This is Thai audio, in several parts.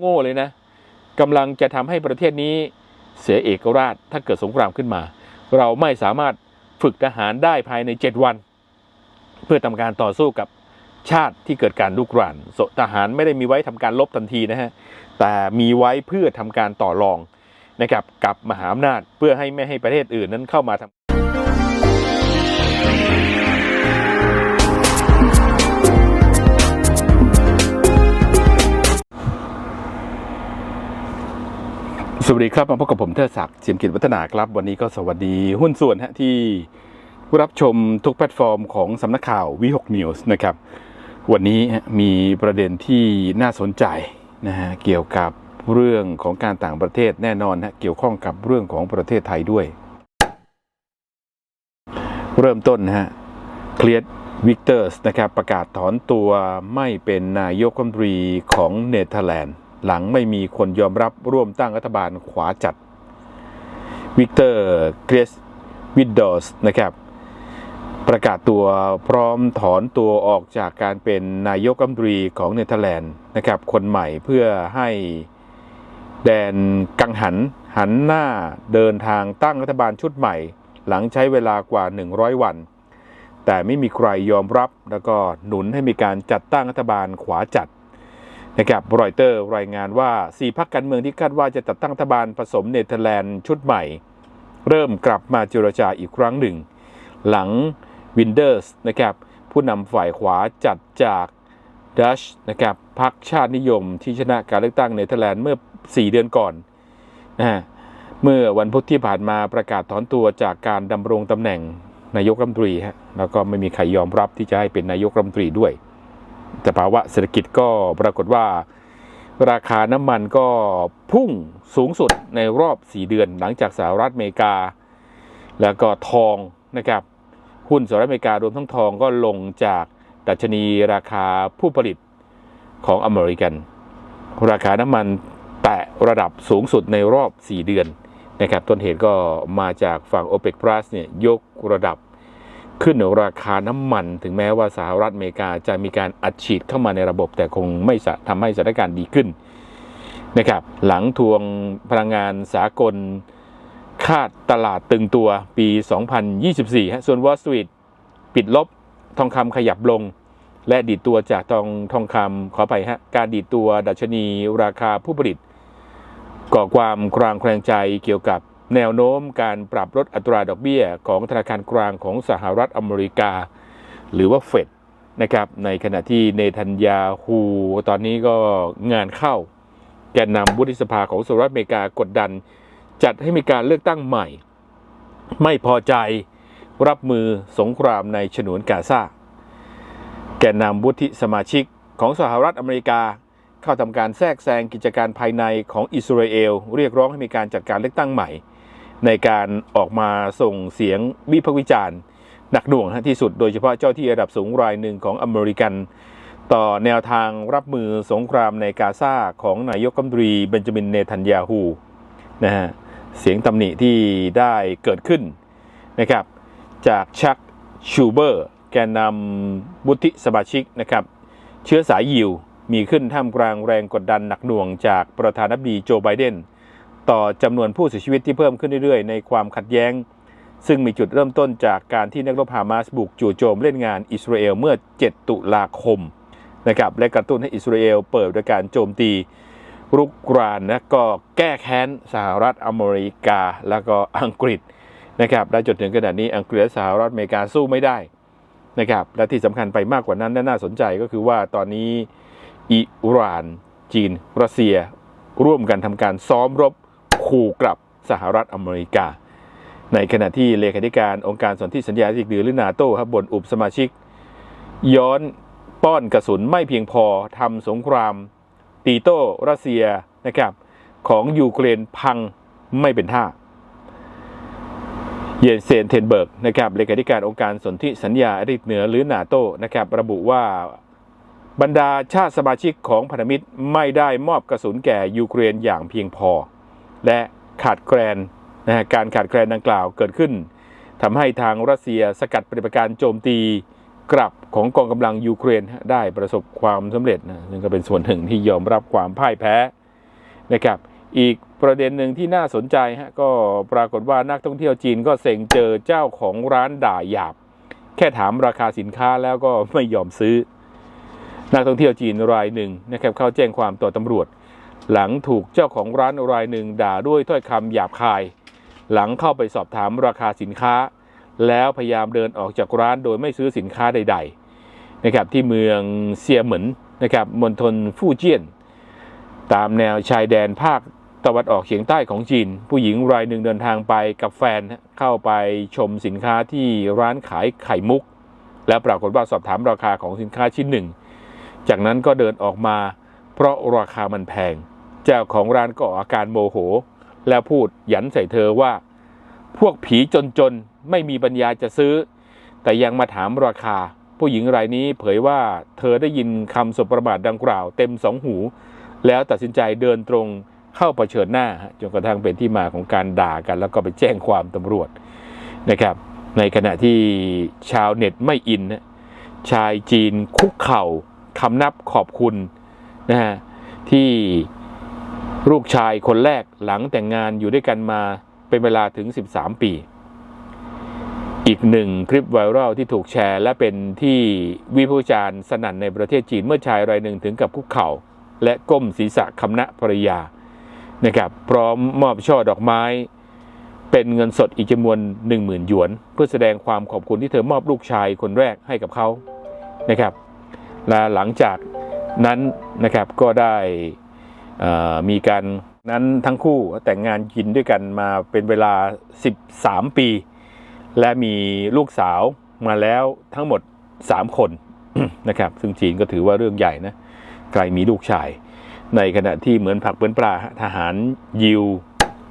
โง่เลยนะกำลังจะทำให้ประเทศนี้เสียเอกราชถ้าเกิดสงครามขึ้นมา เราไม่สามารถฝึกทหารได้ภายใน 7 วัน เพื่อทำการต่อสู้กับชาติที่เกิดการลุกรานทหารไม่ได้มีไว้ทำการลบทันทีนะฮะแต่มีไว้เพื่อทำการต่อรองนะครับกับมหาอำนาจเพื่อให้ไม่ให้ประเทศอื่นนั้นเข้ามาทำ สวัสดีครับ มาพบกับผมเทอศักดิ์เสียมกิจวัฒนาครับ วันนี้ก็สวัสดีหุ้นส่วนฮะที่รับชมทุกแพลตฟอร์มของสำนักข่าววิหกนิวส์นะครับ วันนี้มีประเด็นที่น่าสนใจนะฮะเกี่ยวกับเรื่องของการต่างประเทศแน่นอนฮะเกี่ยวข้องกับเรื่องของประเทศไทยด้วย เริ่มต้นนะฮะเคลียร์วิกเตอร์สนะครับประกาศถอนตัวไม่เป็นนายกรัฐมนตรีของเนเธอร์แลนด์ หลังไม่มีคนยอมรับร่วมตั้งรัฐบาลขวาจัดวิกเตอร์เกรสวิดดอสนะครับ ประกาศตัวพร้อมถอนตัวออกจากการเป็นนายกรัฐมนตรีของเนเธอร์แลนด์นะครับ คนใหม่เพื่อให้แดนกังหันหันหน้าเดินทางตั้งรัฐบาลชุดใหม่ หลังใช้เวลากว่า 100 วัน แต่ไม่มีใครยอมรับแล้วก็หนุนให้มีการจัดตั้งรัฐบาลขวาจัด นะครับรอยเตอร์รายงานว่า 4พรรคการเมืองที่คาดว่าจะจัดตั้งรัฐบาลผสมเนเธอร์แลนด์ชุดใหม่ เริ่มกลับมาเจรจาอีกครั้งหนึ่ง หลังวินเดอร์สนะครับผู้นำฝ่ายขวาจัดจากดัชนะครับพรรคชาตินิยมที่ชนะการเลือกตั้งเนเธอร์แลนด์เมื่อ 4 เดือนก่อนนะฮะเมื่อวันพุธที่ผ่านมาประกาศถอนตัวจากการดำรงตำแหน่งนายกรัฐมนตรีฮะแล้วก็ไม่มีใครยอมรับที่จะให้เป็นนายกรัฐมนตรีด้วย แต่ภาวะเศรษฐกิจก็ปรากฏว่า ราคาน้ำมันก็พุ่งสูงสุดในรอบ 4 เดือน หลังจากสหรัฐอเมริกา แล้วก็ทองนะครับหุ้นสหรัฐอเมริการวมทั้งทองก็ลงจากดัชนีราคาผู้ผลิตของอเมริกัน ราคาน้ำมันแตะระดับสูงสุดในรอบ 4 เดือนนะครับต้นเหตุก็มาจากฝั่ง OPEC Plus เนี่ยยกระดับ ขึ้นราคาน้ำมัน ถึงแม้ว่าสหรัฐอเมริกาจะมีการอัดฉีดเข้ามาในระบบ แต่คงไม่ทำให้สถานการณ์ดีขึ้นนะครับ หลังทวงพลังงานสากล คาดตลาดตึงตัวปี 2024 ฮะ ส่วน Wall Street ปิดลบทองคำขยับลง และดีดตัวจากทองทองคำขอไปฮะ การดีดตัวดัชนีราคาผู้ผลิต ก่อความคลางแคลงใจเกี่ยวกับ แนวโน้มการปรับลดอัตราดอกเบี้ย ของธนาคารกลางของสหรัฐอเมริกา หรือว่าเฟดนะครับในขณะที่เนทันยาฮูตอนนี้ก็งานเข้า แกนนำวุฒิสภาของสหรัฐอเมริกากดดัน จัดให้มีการเลือกตั้งใหม่ ไม่พอใจรับมือสงครามในฉนวนกาซาแกนนำวุฒิสมาชิกของสหรัฐอเมริกาเข้าทำการแทรกแซงกิจการภายในของอิสราเอล เรียกร้องให้มีการจัดการเลือกตั้งใหม่ ในการออกมาส่งเสียงวิพากษ์วิจารณ์หนักหน่วงที่สุด โดยเฉพาะเจ้าที่ระดับสูงรายหนึ่งของอเมริกัน ต่อแนวทางรับมือสงครามในกาซาของนายกรัฐมนตรีเบนจามินเนทันยาฮูนะฮะเสียงตำหนิที่ได้เกิดขึ้นนะครับจากชักชูเบอร์ แกนนำวุฒิสมาชิกนะครับเชื้อสายยิวมีขึ้นท่ามกลางแรงกดดันหนักหน่วงจากประธานาธิบดีโจไบเดน ต่อจำนวนผู้เสียชีวิตที่เพิ่มขึ้นเรื่อยๆ ในความขัดแย้ง ซึ่งมีจุดเริ่มต้นจากการที่นักรบฮามาสบุกจู่โจมเล่นงานอิสราเอลเมื่อ 7 ตุลาคมนะครับและกระตุ้นให้อิสราเอลเปิดด้วยการโจมตีรุกรานนะก็แก้แค้นสหรัฐอเมริกา แล้วก็อังกฤษนะครับและจนถึงขนาดนี้อังกฤษสหรัฐอเมริกาสู้ไม่ได้นะครับและที่สำคัญไปมากกว่านั้นและน่าสนใจก็คือว่าตอนนี้อิหร่าน จีน รัสเซีย ร่วมกันทำการซ้อมรบ ขู่กลับสหรัฐอเมริกา ในขณะที่เลขาธิการองค์การสนธิสัญญาที่ดือหรือนาโต้ครับบนอุปสมาชิก ย้อนป้อนกระสุนไม่เพียงพอทำสงคราม ตีโต้รัสเซียนะครับของยูเครนพังไม่เป็นท่าเยนเซนเทนเบิร์กนะครับเลขาธิการองค์การสนธิสัญญาอาทิตย์เหนือหรือนาโต้นะครับระบุว่าบรรดาชาติสมาชิกของพันธมิตรไม่ได้มอบกระสุนแก่ยูเครนอย่างเพียงพอ และขาดแคลนนะฮะการขาดแคลนดังกล่าวเกิดขึ้นทำให้ทางรัสเซียสกัดปฏิบัติการโจมตีกลับของกองกำลังยูเครนได้ประสบความสำเร็จนะซึ่งก็เป็นส่วนหนึ่งที่ยอมรับความพ่ายแพ้นะครับอีกประเด็นหนึ่งที่น่าสนใจฮะก็ปรากฏว่านักท่องเที่ยวจีนก็เซ็งเจอเจ้าของร้านด่าหยาบ แค่ถามราคาสินค้าแล้วก็ไม่ยอมซื้อ นักท่องเที่ยวจีนรายหนึ่งนะครับเข้าแจ้งความต่อตำรวจ หลังถูกเจ้าของร้านรายหนึ่งด่าด้วยถ้อยคำหยาบคาย หลังเข้าไปสอบถามราคาสินค้า แล้วพยายามเดินออกจากร้านโดยไม่ซื้อสินค้าใด ๆ นะครับที่เมืองเซียเหมินนะครับมณฑลฟู่เจี้ยน ตามแนวชายแดนภาคตะวันออกเฉียงใต้ของจีน ผู้หญิงรายหนึ่งเดินทางไปกับแฟนเข้าไปชมสินค้าที่ร้านขายไข่มุก แล้วปรากฏว่าสอบถามราคาของสินค้าชิ้นหนึ่ง จากนั้นก็เดินออกมาเพราะราคามันแพง เจ้าของร้านก็ออกอาการโมโห แล้วพูดหยันใส่เธอว่า พวกผีจนๆ ไม่มีปัญญาจะซื้อ แต่ยังมาถามราคา ผู้หญิงรายนี้เผยว่าเธอได้ยินคำสบประมาทดังกล่าวเต็มสองหู แล้วตัดสินใจเดินตรงเข้าเผชิญหน้าจนกระทั่งเป็นที่มาของการด่ากัน แล้วก็ไปแจ้งความตำรวจนะครับ ในขณะที่ชาวเน็ตไม่อินนะชายจีนคุกเข่าคำนับขอบคุณนะฮะที่ ลูกชายคนแรกหลังแต่งงานอยู่ด้วยกันมาเป็นเวลาถึง 13 ปี อีกหนึ่งคลิปไวรัลที่ถูกแชร์ และเป็นที่วิพากษ์วิจารณ์สนั่นในประเทศจีนเมื่อชายรายหนึ่งถึงกับคุกเข่า และก้มศีรษะคำนะภรรยานะครับพร้อมมอบช่อดอกไม้ เป็นเงินสดอีกจำนวน 10,000 หยวน เพื่อแสดงความขอบคุณที่เธอมอบลูกชายคนแรกให้กับเขานะครับและหลังจากนั้นนะครับก็ได้ มีการนั้นทั้งคู่แต่งงานกินด้วยกันมาเป็นเวลา 13 ปี และมีลูกสาวมาแล้วทั้งหมด 3 คนนะครับ ซึ่งจีนก็ถือว่าเรื่องใหญ่นะใครมีลูกชาย ในขณะที่เหมือนผักเหมือนปลาทหารยิว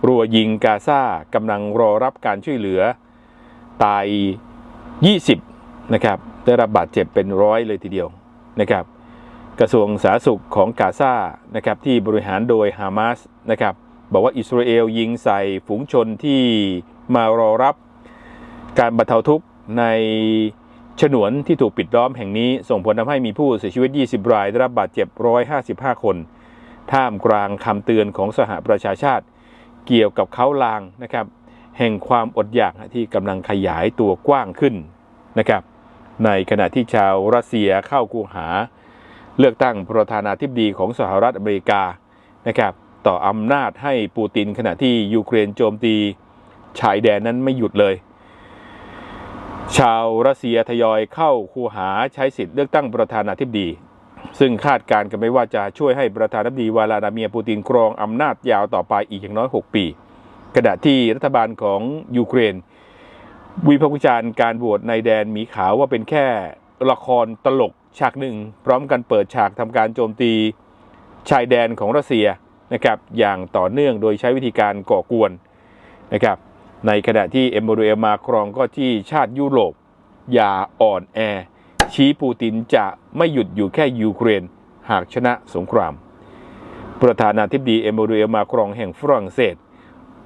รัวยิงกาซากำลังรอรับการช่วยเหลือ ตาย 20 นะครับ ได้รับบาดเจ็บเป็นร้อยเลยทีเดียวนะครับ กระทรวงสาธารณสุขของกาซานะครับที่บริหารโดยฮามาสนะครับบอกว่าอิสราเอลยิงใส่ฝูงชนที่มารอรับการบรรเทาทุกข์ในฉนวนที่ถูกปิดล้อมแห่งนี้ส่งผลทำให้มีผู้เสียชีวิต 20 ราย ได้รับบาดเจ็บ 155 คน ท่ามกลางคำเตือนของสหประชาชาติ เกี่ยวกับเขาลางนะครับแห่งความอดอยากที่กำลังขยายตัวกว้างขึ้นนะครับในขณะที่ชาวรัสเซียเข้ากูหา เลือกตั้งประธานาธิบดีของสหรัฐอเมริกานะครับต่ออำนาจให้ปูตินขณะที่ยูเครนโจมตีชายแดนนั้นไม่หยุดเลย ชาวรัสเซียทยอยเข้าคูหาใช้สิทธิ์เลือกตั้งประธานาธิบดี ซึ่งคาดการณ์กันไม่ว่าจะช่วยให้ประธานาธิบดีวลาดาเมียปูตินครองอำนาจยาวต่อไปอีกอย่างน้อย 6 ปี ขณะที่รัฐบาลของยูเครน วิพากษ์วิจารณ์การโหวตในแดนหมีขาวว่าเป็นแค่ละครตลก ฉากหนึ่งพร้อมกันเปิดฉากทำการโจมตีชายแดนของรัสเซียนะครับอย่างต่อเนื่องโดยใช้วิธีการก่อกวนนะครับในขณะที่เอม a ูเอลมาครองก็ที่ชาติยุโรป อย่าอ่อนแอ ชี้ปูตินจะไม่หยุดอยู่แค่ยูเครน หากชนะสงคราม ประธานาธิบดีเอม a ูเอลมาครองแห่งฝรั่งเศส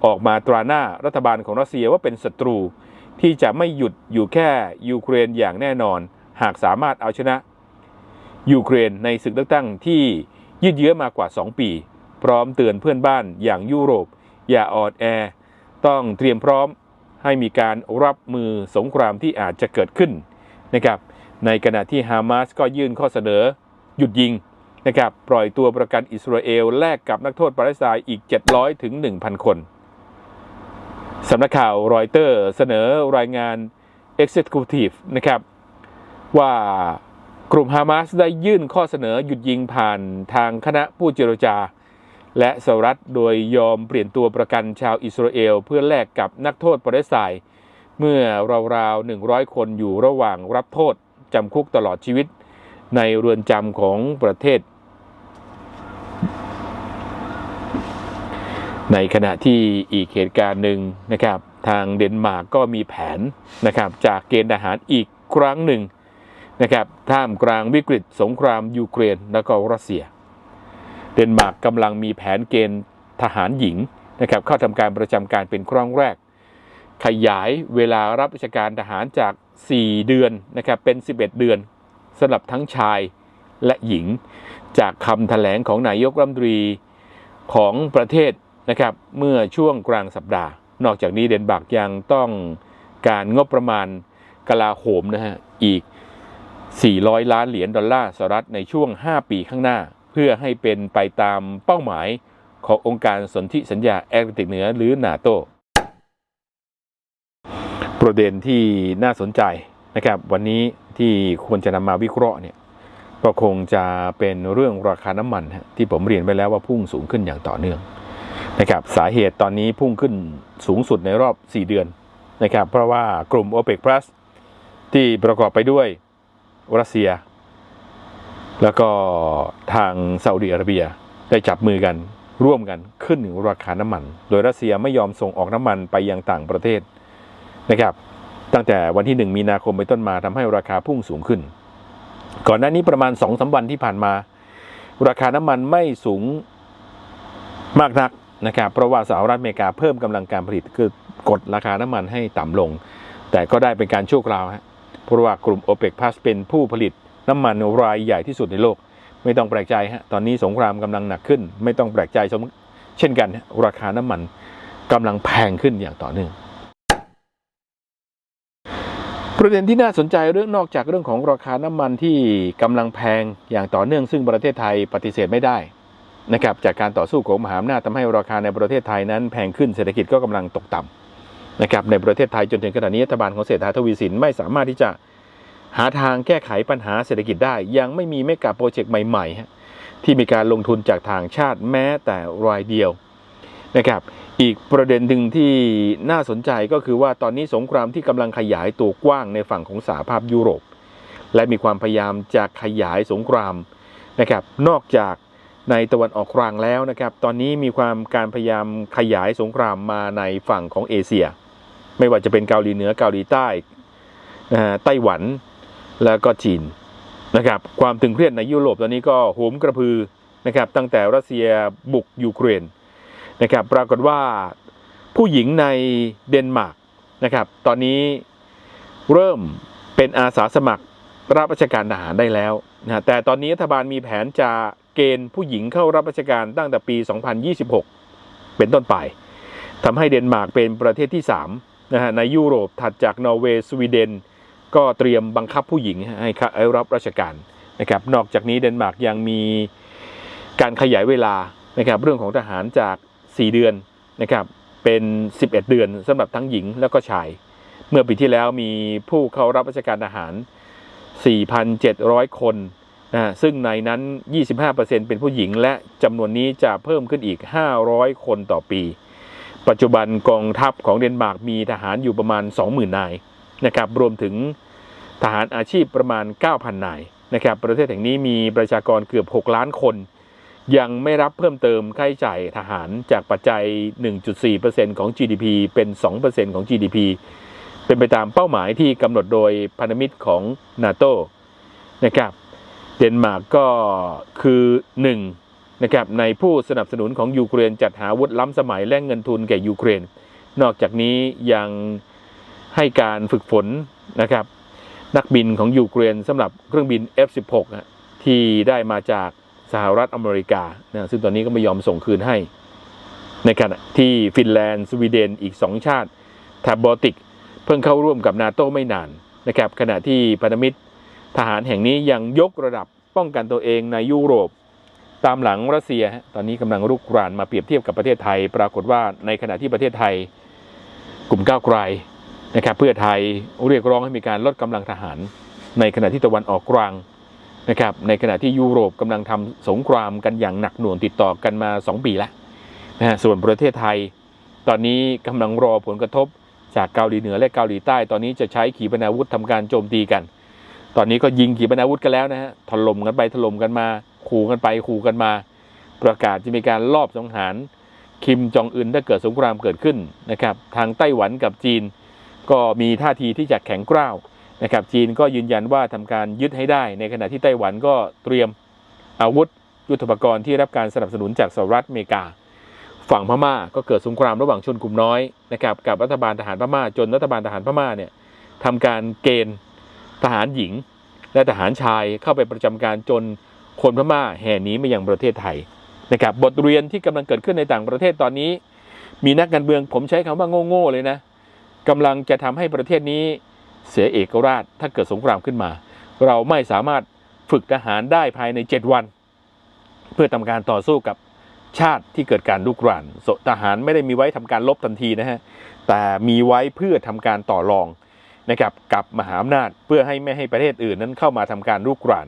ออกมาตราหน้ารัฐบาลของรัสเซียว่าเป็นศัตรูที่จะไม่หยุดอยู่แค่ยูเครนอย่างแน่นอน หากสามารถเอาชนะ ยูเครนในศึกเลือกตั้งที่ยืดเยื้อมากว่า 2 ปี พร้อมเตือนเพื่อนบ้านอย่างยุโรป อย่าอ่อนแอ ต้องเตรียมพร้อมให้มีการรับมือสงครามที่อาจจะเกิดขึ้นนะครับในขณะที่ฮามาสก็ยื่นข้อเสนอ หยุดยิงนะครับปล่อยตัวประกันอิสราเอลแลกกับนักโทษปาเลสไตน์อีก 700 ถึง 1,000 คนสำนักข่าวรอยเตอร์เสนอรายงาน Executive นะครับว่า กลุ่มฮามาสได้ยื่นข้อเสนอหยุดยิงผ่านทางคณะผู้เจรจา และสหรัฐโดยยอมเปลี่ยนตัวประกันชาวอิสราเอล เพื่อแลกกับนักโทษปาเลสไตน์เมื่อราวๆ 100 คนอยู่ระหว่างรับโทษจำคุกตลอดชีวิต ในเรือนจำของประเทศ ในขณะที่อีกเหตุการณ์หนึ่งนะครับ ทางเดนมาร์กก็มีแผนนะครับจากเกณฑ์ทหารอีกครั้งหนึ่ง นะครับท่ามกลางวิกฤตสงครามยูเครนและก็รัสเซีย เดนมาร์กกำลังมีแผนเกณฑ์ทหารหญิงนะครับเข้าทำการประจำการเป็นครั้งแรก ขยายเวลารับราชการทหารจาก 4 เดือนนะครับเป็น 11 เดือนสำหรับทั้งชายและหญิง จากคำแถลงของนายกรัฐมนตรีของประเทศนะครับเมื่อช่วงกลางสัปดาห์ นอกจากนี้เดนมาร์กยังต้องการงบประมาณกลาโหมนะฮะอีก 400 ล้านเหรียญดอลลาร์สหรัฐในช่วง 5 ปีข้างหน้า เพื่อให้เป็นไปตามเป้าหมายขององค์การสนธิสัญญาแอตแลนติกเหนือหรือนาโต ประเด็นที่น่าสนใจนะครับ วันนี้ที่ควรจะนำมาวิเคราะห์เนี่ยก็คงจะเป็นเรื่องราคาน้ำมันที่ผมเรียนไปแล้วว่าพุ่งสูงขึ้นอย่างต่อเนื่องนะครับสาเหตุตอนนี้พุ่งขึ้นสูงสุดในรอบ 4 เดือนนะครับเพราะว่ากลุ่ม OPEC Plus ที่ประกอบไปด้วย รัสเซีย แล้วก็ทางซาอุดิอาระเบียได้จับมือกันร่วมกันขึ้นถึงราคาน้ำมัน โดยรัสเซียไม่ยอมส่งออกน้ำมันไปยังต่างประเทศนะครับ ตั้งแต่วันที่ 1 มีนาคมไปต้นมาทำให้ราคาพุ่งสูงขึ้น ก่อนหน้านี้ประมาณ2อสวันที่ผ่านมา ราคาน้ำมันไม่สูงมากนักนะครับเพราะว่าสหรัฐอเมริกาเพิ่มกำลังการผลิตคือกดราคาน้ำมันให้ต่ำลง แต่ก็ได้เป็นการชั่วคราวฮะ เพราะว่ากลุ่ม OPEC Plus เป็นผู้ผลิตน้ำมันรายใหญ่ที่สุดในโลก ไม่ต้องแปลกใจฮะตอนนี้สงครามกำลังหนักขึ้น ไม่ต้องแปลกใจเช่นกัน ราคาน้ำมันกำลังแพงขึ้นอย่างต่อเนื่องประเด็นที่น่าสนใจเรื่องนอกจากเรื่องของราคาน้ำมันที่กำลังแพงอย่างต่อเนื่องซึ่งประเทศไทยปฏิเสธไม่ได้นะครับจากการต่อสู้ของมหาอำนาจทำให้ราคาในประเทศไทยนั้นแพงขึ้นเศรษฐกิจก็กำลังตกต่ำ นะครับในประเทศไทยจนถึงขณะนี้รัฐบาลของเศรษฐาทวีสินไม่สามารถที่จะหาทางแก้ไขปัญหาเศรษฐกิจได้ ยังไม่มีเมกะโปรเจกต์ใหม่ๆ ที่มีการลงทุนจากทางชาติแม้แต่รายเดียวนะครับอีกประเด็นหนึ่งที่น่าสนใจก็คือว่าตอนนี้สงครามที่กำลังขยายตัวกว้างในฝั่งของสหภาพยุโรป และมีความพยายามจะขยายสงครามนะครับนอกจากในตะวันออกกลางแล้วนะครับ ตอนนี้มีความการพยายามขยายสงครามมาในฝั่งของเอเชีย ไม่ว่าจะเป็นเกาหลีเหนือเกาหลีใต้ไต้หวันแล้วก็จีนนะครับความตึงเครียดในยุโรปตอนนี้ก็โหมกระพือนะครับตั้งแต่รัสเซียบุกยูเครนนะครับปรากฏว่าผู้หญิงในเดนมาร์กนะครับตอนนี้เริ่มเป็นอาสาสมัครรับราชการทหารได้แล้วนะแต่ตอนนี้รัฐบาลมีแผนจะเกณฑ์ผู้หญิงเข้ารับราชการตั้งแต่ปี 2026 เป็นต้นไปทำให้เดนมาร์กเป็นประเทศที่ 3 นะฮะในยุโรปถัดจากนอร์เวย์สวีเดน ก็เตรียมบังคับผู้หญิงให้รับราชการนะครับนอกจากนี้เดนมาร์กยังมีการขยายเวลานะครับเรื่องของทหารจาก 4 เดือนนะครับเป็น 11 เดือนสำหรับทั้งหญิงแล้วก็ชาย เมื่อปีที่แล้วมีผู้เข้ารับราชการทหาร 4,700 คนนะซึ่งในนั้น 25%เป็นผู้หญิงและจำนวนนี้จะเพิ่มขึ้นอีก 500 คนต่อปี ปัจจุบันกองทัพของเดนมาร์กมีทหารอยู่ประมาณ 20,000 นายนะครับรวมถึงทหารอาชีพประมาณ 9,000 นายนะครับประเทศแห่งนี้มีประชากรเกือบ 6 ล้านคน ยังไม่รับเพิ่มเติมค่าใช้จ่ายทหารจากปัจจัย 1.4%ของ GDP เป็น 2%ของ GDP เป็นไปตามเป้าหมายที่กำหนดโดยพันธมิตรของนาโตนะครับเดนมาร์กก็คือห นะครับในผู้สนับสนุนของยูเครนจัดหาวุธล้ำสมัยและเงินทุนแก่ยูเครน นอกจากนี้ยังให้การฝึกฝนนะครับ นักบินของยูเครนสำหรับเครื่องบิน F16 ที่ได้มาจากสหรัฐอเมริกานะซึ่งตอนนี้ก็ไม่ยอมส่งคืนให้ ในขณะที่ฟินแลนด์ สวีเดนอีก 2 ชาติแถบบอลติก เพิ่งเข้าร่วมกับนาโตไม่นานนะครับขณะที่พันธมิตรทหารแห่งนี้ยังยกระดับป้องกันตัวเองในยุโรป ตามหลังรัสเซียตอนนี้กำลังรุกรานมาเปรียบเทียบกับประเทศไทย ปรากฏว่าในขณะที่ประเทศไทย กลุ่มก้าวไกลนะครับเพื่อไทยเรียกร้องให้มีการลดกำลังทหาร ในขณะที่ตะวันออกกลางนะครับในขณะที่ยุโรปกำลังทำสงครามกันอย่างหนักหน่วงติดต่อกันมา 2 ปีแล้วนะฮะส่วนประเทศไทย ตอนนี้กำลังรอผลกระทบจากเกาหลีเหนือและเกาหลีใต้ ตอนนี้จะใช้ขีปนาวุธทำการโจมตีกัน ตอนนี้ก็ยิงขีปนาวุธกันแล้วนะฮะถล่มกันไปถล่มกันมา ขู่กันไปขู่กันมา ประกาศจะมีการลอบสังหารคิมจองอึนถ้าเกิดสงครามเกิดขึ้นนะครับ ทางไต้หวันกับจีน ก็มีท่าทีที่จะแข็งกร้าวนะครับ จีนก็ยืนยันว่าทำการยึดให้ได้ ในขณะที่ไต้หวันก็เตรียมอาวุธยุทโธปกรณ์ที่รับการสนับสนุนจากสหรัฐอเมริกา ฝั่งพม่าก็เกิดสงครามระหว่างชนกลุ่มน้อยนะครับกับรัฐบาลทหารพม่าจนรัฐบาลทหารพม่าเนี่ยทำการเกณฑ์ทหารหญิง และทหารชายเข้าไปประจำการจน คนพม่าแห่หนีมายังประเทศไทยนะครับบทเรียนที่กำลังเกิดขึ้นในต่างประเทศตอนนี้ มีนักการเมืองผมใช้คำว่าโง่ๆเลยนะกำลังจะทำให้ประเทศนี้เสียเอกราชถ้าเกิดสงครามขึ้นมา เราไม่สามารถฝึกทหารได้ภายใน 7 วัน เพื่อทำการต่อสู้กับชาติที่เกิดการลุกรานทหารไม่ได้มีไว้ทำการลบทันทีนะฮะแต่มีไว้เพื่อทำการต่อรองนะครับกับมหาอำนาจเพื่อให้ไม่ให้ประเทศอื่นนั้นเข้ามาทำการลุกราน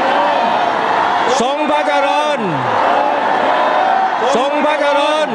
ระเจริญทร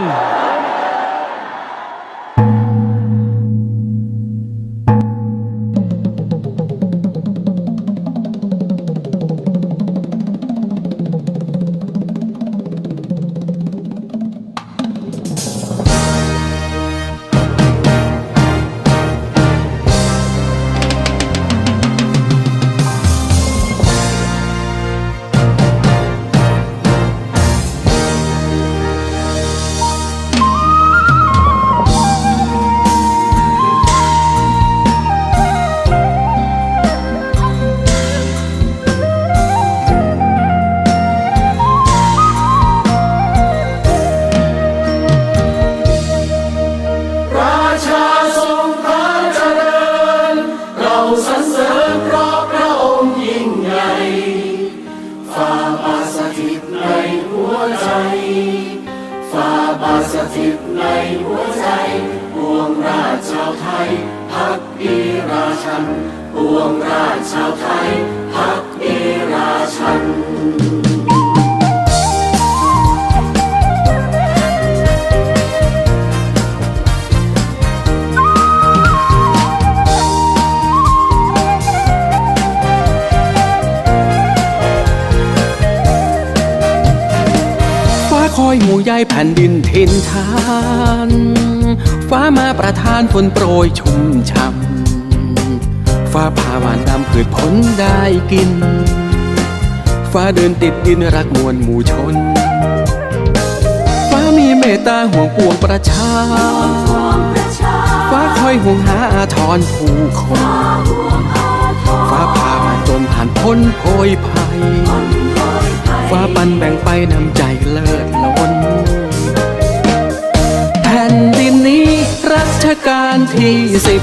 ชันปวงราชชาวไทยพักดีราชันฟ้าคอยห่วงใยแผ่นดินทินทาน ฟ้ามาประทานฝนโปรยชุ่มช่ำ ฟ้าพาหวานนำพืชผลได้กิน ฟ้าเดินติดดินรักมวลหมู่ชน ฟ้ามีเมตตาห่วงปวงประชา ฟ้าคอยห่วงหาอาทรผู้คน ฟ้าพามาจนผ่านพ้นโพยภัย ฟ้าปันแบ่งไปนำใจเลิศล้นแผ่นดินนี้รัชกาลที่สิบ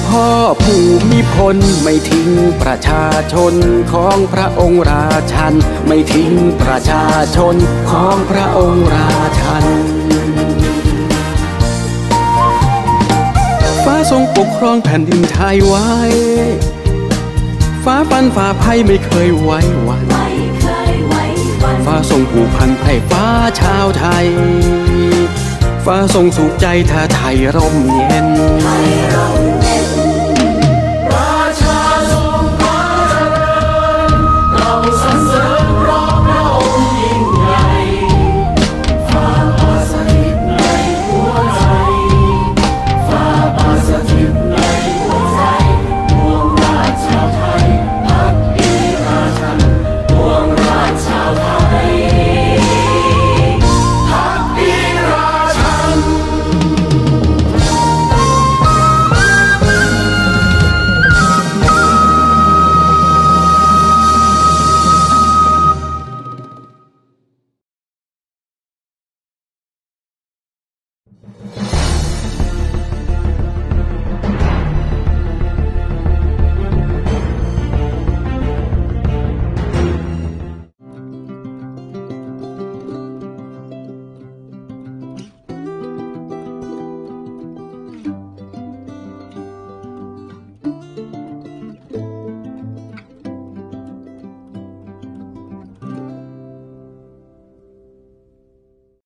พ่อภูมิพลไม่ทิ้งประชาชนของพระองค์ราชัน ไม่ทิ้งประชาชนของพระองค์ราชัน ฟ้าทรงปกครองแผ่นดินไทยไว้ ฟ้าฟันฝ่าภัยไม่เคยไว้วันฟ้าทรงผูกพันไพร่ฟ้าชาวไทย ฟ้าทรงสุขใจถ้าไทยร่มเย็นไทยร่ม